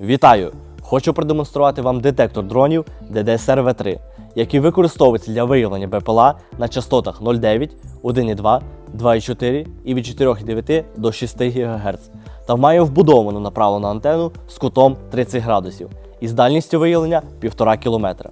Вітаю! Хочу продемонструвати вам детектор дронів DDSR V3, який використовується для виявлення БПЛА на частотах 0,9, 1,2, 2,4 і від 4,9 до 6 ГГц та має вбудовану направлену антенну з кутом 30 градусів із дальністю виявлення 1,5 км.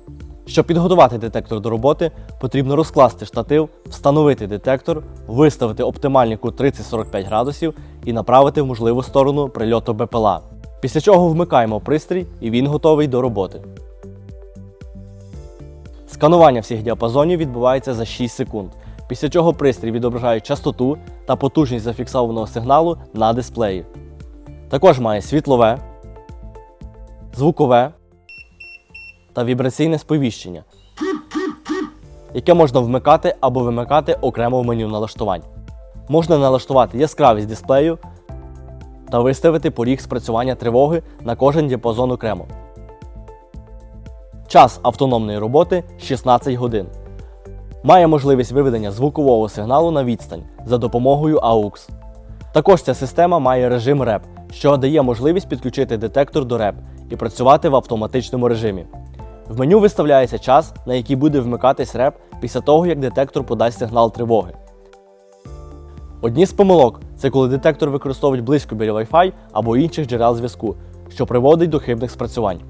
Щоб підготувати детектор до роботи, потрібно розкласти штатив, встановити детектор, виставити оптимальний кут 30-45 градусів і направити в можливу сторону прильоту БПЛА. Після чого вмикаємо пристрій і він готовий до роботи. Сканування всіх діапазонів відбувається за 6 секунд, після чого пристрій відображає частоту та потужність зафіксованого сигналу на дисплеї. Також має світлове, звукове та вібраційне сповіщення, яке можна вмикати або вимикати окремо в меню налаштувань. Можна налаштувати яскравість дисплею та виставити поріг спрацювання тривоги на кожен діапазон окремо. Час автономної роботи 16 годин. Має можливість виведення звукового сигналу на відстань за допомогою AUX. Також ця система має режим REP, що дає можливість підключити детектор до REP і працювати в автоматичному режимі. В меню виставляється час, на який буде вмикатись REP після того, як детектор подасть сигнал тривоги. Одні з помилок це коли детектор використовують близько біля Wi-Fi або інших джерел зв'язку, що приводить до хибних спрацювань.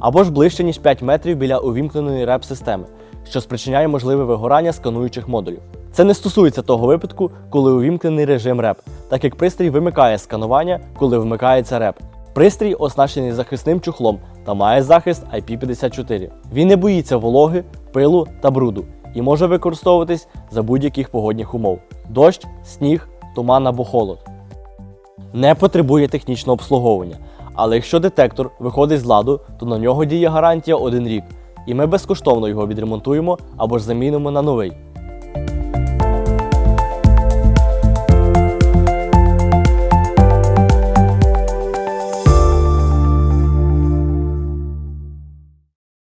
Або ж ближче, ніж 5 метрів біля увімкненої реп системи, що спричиняє можливе вигорання скануючих модулів. Це не стосується того випадку, коли увімкнений режим реп, так як пристрій вимикає сканування, коли вмикається реп. Пристрій оснащений захисним чохлом та має захист IP54. Він не боїться вологи, пилу та бруду і може використовуватись за будь-яких погодних умов: дощ, сніг, туман або холод. Не потребує технічного обслуговування. Але якщо детектор виходить з ладу, то на нього діє гарантія 1 рік, і ми безкоштовно його відремонтуємо або ж замінимо на новий.